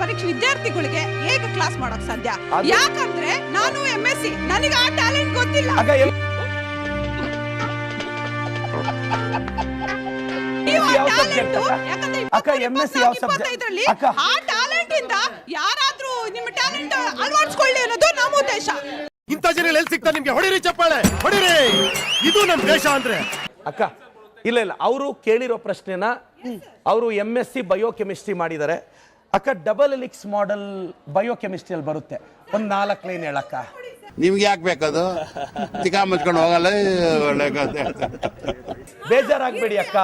ಪರೀಕ್ಷೆ ವಿದ್ಯಾರ್ಥಿಗಳಿಗೆ ಹೇಗೆ ಕ್ಲಾಸ್ ಮಾಡೋಕ್ ಸಾಧ್ಯ? ಯಾಕಂದ್ರೆ ನಾನು ಎಂ ಎಸ್ ಸಿ ನನಗೆ ಆ ಟ್ಯಾಲೆಂಟ್ ಗೊತ್ತಿಲ್ಲ ಅಕ್ಕ? ಯಾಕಂದ್ರೆ ಅಕ್ಕ, ಸಿ ಯಾವ? ಇಪ್ಪತ್ತೈದರಲ್ಲಿ ಆ ಟ್ಯಾಲೆಂಟ್ ಇಂದ ಯಾರಾದ್ರೂ ನಿಮ್ಮ ಟ್ಯಾಲೆಂಟ್ ಅಳವಡಿಸ್ಕೊಳ್ಳಿ ಅನ್ನೋದು ನಮ್ಮ ಉದ್ದೇಶ. ಇಂಥ ಜನ ಎಲ್ಲಿ ಸಿಗ್ತಾ ನಿಮ್ಗೆ? ಹೊಡಿರಿ ಚಪ್ಪಾಳೆ ಹೊಡಿರಿ! ಇದು ನಮ್ ದೇಶ ಅಂದ್ರೆ. ಅಕ್ಕ ಇಲ್ಲ ಇಲ್ಲ. ಅವರು ಕೇಳಿರೋ ಪ್ರಶ್ನೆನ ಅವರು ಎಂ ಎಸ್ ಸಿ ಬಯೋಕೆಮಿಸ್ಟ್ರಿ ಮಾಡಿದ್ದಾರೆ. ಅಕ್ಕ ಡಬಲ್ ಎಲಿಕ್ಸ್ ಮಾಡೆಲ್ ಬಯೋಕೆಮಿಸ್ಟ್ರಿಯಲ್ಲಿ ಬರುತ್ತೆ. ಒಂದ್ ನಾಲ್ಕು ಲೈನ್ ಹೇಳಕ್ಕ. ನಿಮ್ಗೆ ಯಾಕೆ ಬೇಕದು? ತಿಕಾ ಮುಚ್ಕೊಂಡು ಹೋಗಲ್ಲ. ಬೇಜಾರಾಗ್ಬೇಡಿ ಅಕ್ಕ.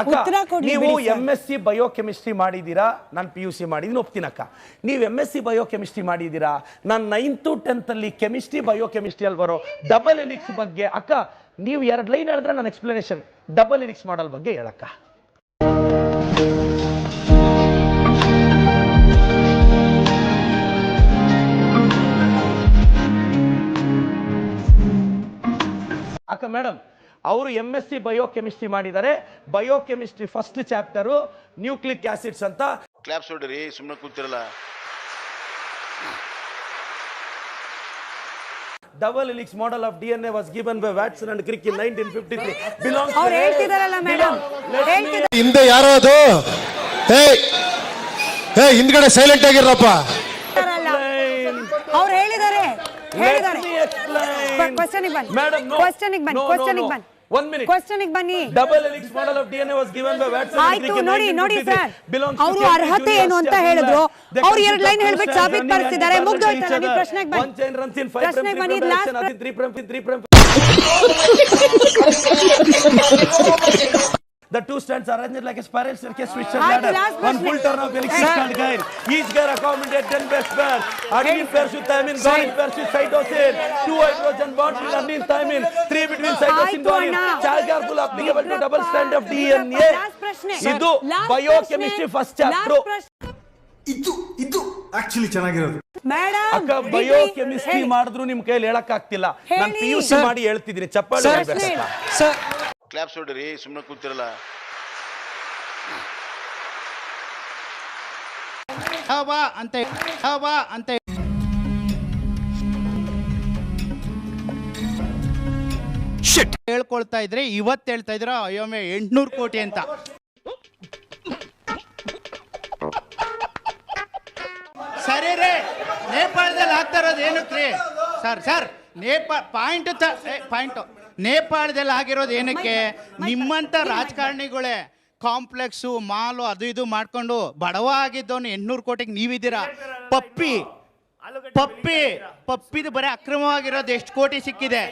ಅಕ್ಕ ಉತ್ತರ ಕೊಡಿ ನೀವು ಎಂ ಎಸ್ ಸಿ ಬಯೋಕೆಮಿಸ್ಟ್ರಿ ಮಾಡಿದ್ದೀರಾ ನಾನು ಪಿ ಯು ಸಿ ಮಾಡಿದ್ದೀನಿ ಒಪ್ತೀನಕ್ಕ ನೀವು ಎಂ ಎಸ್ ಸಿ ಬಯೋಕೆಮಿಸ್ಟ್ರಿ ಮಾಡಿದ್ದೀರಾ ನಾನು ನೈನ್ತು ಟೆಂತ್ ಅಲ್ಲಿ ಕೆಮಿಸ್ಟ್ರಿ ಬಯೋಕೆಮಿಸ್ಟ್ರಿಯಲ್ಲಿ ಬರೋ ಡಬಲ್ ಎಲಿಕ್ಸ್ ಬಗ್ಗೆ ಅಕ್ಕ ನೀವು ಎರಡು ಲೈನ್ ಹೇಳಿದ್ರೆ ನಾನು ಎಕ್ಸ್ಪ್ಲನೇಷನ್ ಡಬಲ್ ಎಲಿಕ್ಸ್ ಮಾಡಲ್ ಬಗ್ಗೆ ಹೇಳಕ್ಕ. ಅಕ್ಕ ಮೇಡಮ್ ಅವರು ಎಂ ಎಸ್ ಸಿ ಬಯೋಕೆಮಿಸ್ಟ್ರಿ ಮಾಡಿದ್ದಾರೆ. Biochemistry first chapter nucleic acids ಅಂತ. ಕ್ಲಾಪ್ಸ್ ಹೊಡ್ರಿ ಸುಮ್ಮನೆ ಕೂತಿರಲ್ಲ. Double helix model of D N A was given by Watson and Crick in nineteen fifty three belongs ಅವ್ರು ಹೇಳ್ತಿದಾರಲ್ಲ ಮೇಡಮ್ ಹೇಳ್ತಿದ್ದಾರೆ ಹಿಂದೆ ಯಾರೋ ಅದು ಹೇ ಹೇ ಹಿಂದ್ಗಡೆ ಸೈಲೆಂಟ್ ಆಗಿರಪ್ಪ ಅವ್ರು ಹೇಳಿದ್ದಾರೆ ಹೇಳಿದ್ದಾರೆ ಬನ್ನಿ. ಬನ್ನಿ. ಬನ್ನಿ. ಕ್ವಶನಿಗೆ ಬನ್ನಿ. Double helix model of DNA was given by Watson ಆಯ್ತು ನೋಡಿ ನೋಡಿ ಸರ್. ಅವರು ಅರ್ಹತೆ ಏನು ಅಂತ ಹೇಳಿದ್ರು. ಅವ್ರು ಎರಡು ಲೈನ್ ಹೇಳ್ಬಿಟ್ಟು ಸಾಬೀತ್ ಪಡಿಸಿದ್ದಾರೆ ಮುಗ್ದು ಹೋಯ್ತಲ್ಲ ನೀವು ಪ್ರಶ್ನೆಗೆ ಬನ್ನಿ. ಪ್ರಶ್ನೆಗೆ ಬನ್ನಿ last The two strands are arranged like a spiral staircase which ladder. One full turn of helix is called gyre. Each gyre accommodate 10 best pair. Adenine pairs with thymine, guanine pairs with cytosine. Two hydrogen bonds with adenine, thymine. Three between cytosine. ಅಣ್ಣ. Charge are full applicable to double strand of DNA. ಇದು biochemistry. First chapter. ಇದು ಇದು actually ಚೆನ್ನಾಗಿರೋದು ಅಕ್ಕ biochemistry ಮಾಡಿದ್ರು ನಿಮ್ ಕೈಯಲ್ಲಿ ಹೇಳಕ್ ಆಗ್ತಿಲ್ಲ ನಾನು ಪಿ ಯು ಸಿ ಮಾಡಿ ಹೇಳ್ತಿದ್ದೀನಿ ಚಪ್ಪಾಳೆ. ಕ್ಲಾಪ್ಸ್ ಹೊಡಿರಿ ಸುಮ್ಮನೆ ಕೂತಿರಲ್ಲ. ಹವಾ ಅಂತ ಹವಾ ಅಂತ ಹೇಳ್ಕೊಳ್ತಾ ಇದ್ರೆ ಇವತ್ತು ಹೇಳ್ತಾ ಇದ್ರ ಅಯ್ಯೋಮೆ ಎಂಟ್ನೂರು ಕೋಟಿ ಅಂತ. ಸರಿ ರೀ ನೇಪಾಳದಲ್ಲಿ ಆಗ್ತಾ ಇರೋದು ಏನಕ್ಕೆ sir sir Nepal point point ನೇಪಾಳದಲ್ಲಿ ಆಗಿರೋದು ಏನಕ್ಕೆ? ನಿಮ್ಮಂತ ರಾಜಕಾರಣಿಗಳೇ ಕಾಂಪ್ಲೆಕ್ಸು ಮಾಲು ಅದು ಇದು ಮಾಡ್ಕೊಂಡು ಬಡವ ಆಗಿದ್ದವನು ಎಂಟ್ನೂರು ಕೋಟಿಗೆ ನೀವಿದ್ದೀರಾ? ಪಪ್ಪಿ ಪಪ್ಪಿ ಪಪ್ಪಿದು ಬರೀ ಅಕ್ರಮವಾಗಿರೋದು ಎಷ್ಟು ಕೋಟಿ ಸಿಕ್ಕಿದೆ?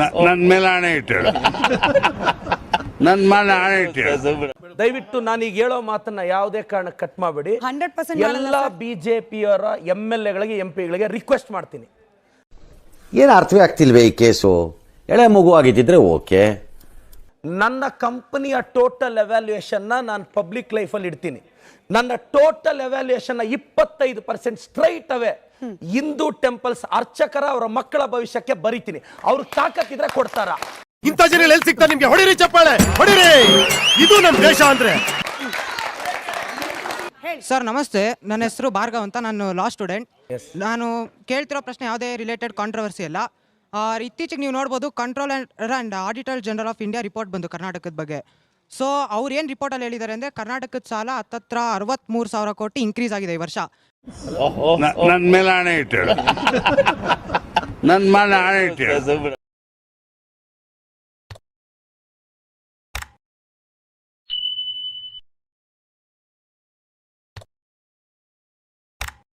ನನ್ನ ನನ್ ಮೇಲೆ ಹಣೆ ಇಟ್ಟು ನನ್ ಮೇಲೆ ಹಣೆ ಇಟ್ಟು ದಯವಿಟ್ಟು ನಾನೀಗ ಹೇಳೋ ಮಾತನ್ನ ಯಾವುದೇ ಕಾರಣ ಕಟ್ ಮಾಡಬೇಡಿ. 100% ಮಾಡಲ್ಲ ಎಲ್ಲ ಬಿಜೆಪಿಯವರ ಎಂ ಎಲ್ ಎಗಳಿಗೆ ಎಂ ಪಿಗಳಿಗೆ ರಿಕ್ವೆಸ್ಟ್ ಮಾಡ್ತೀನಿ. ಏನು ಅರ್ಥವೇ ಆಗ್ತಿಲ್ವೇ ಈ ಕೇಸು? ಎಳೆ ಮಗು ಆಗಿದ್ದಿದ್ರೆ ಓಕೆ. ನನ್ನ ಕಂಪನಿಯ ಟೋಟಲ್ ಎವ್ಯಾಲ್ಯೂಯೇಷನ್ನ ನಾನು ಪಬ್ಲಿಕ್ ಲೈಫಲ್ಲಿ ಇಡ್ತೀನಿ. ನನ್ನ ಟೋಟಲ್ ಎವ್ಯಾಲ್ಯೂಯೇಷನ್ ಇಪ್ಪತ್ತೈದು percent straight away Hindu temples ಅರ್ಚಕರ ಅವರ ಮಕ್ಕಳ ಭವಿಷ್ಯಕ್ಕೆ ಬರಿತೀನಿ. ಅವ್ರು ತಾಕತ್ತಿದ್ರೆ ಕೊಡ್ತಾರ. ಇಂಥ ಜನ ಎಲ್ಲಿ ಸಿಗ್ತಾ ನಿಮ್ಗೆ? ಹೊಡಿರಿ ಚಪ್ಪಾಳೆ ಹೊಡಿರಿ. ಇದು ನಮ್ಮ ದೇಶ ಅಂದ್ರೆ. ಸರ್ ನಮಸ್ತೆ. ನನ್ನ ಹೆಸರು ಭಾರ್ಗವ್ ಅಂತ. ನಾನು ಲಾ ಸ್ಟೂಡೆಂಟ್ ನಾನು ಕೇಳ್ತಿರೋ ಪ್ರಶ್ನೆ ಯಾವುದೇ ರಿಲೇಟೆಡ್ ಕಾಂಟ್ರವರ್ಸಿ ಅಲ್ಲ. ಇತ್ತೀಚೆಗೆ ನೀವು ನೋಡ್ಬೋದು control and auditor general of India report ಬಂದು ಕರ್ನಾಟಕದ ಬಗ್ಗೆ. ಸೊ ಅವ್ರು ಏನು ರಿಪೋರ್ಟಲ್ಲಿ ಹೇಳಿದ್ದಾರೆ ಅಂದರೆ ಕರ್ನಾಟಕದ ಸಾಲ ಹತ್ತತ್ರ ಅರವತ್ತ್ಮೂರು ಸಾವಿರ ಕೋಟಿ ಇನ್ಕ್ರೀಸ್ ಆಗಿದೆ ಈ ವರ್ಷ. ನನ್ನ ನನ್ ಮೇಲೆ ಆಣೆ ಇಟ್ಟು ನನ್ನ ಮೇಲೆ ಆಣೆ ಇಟ್ಟಳು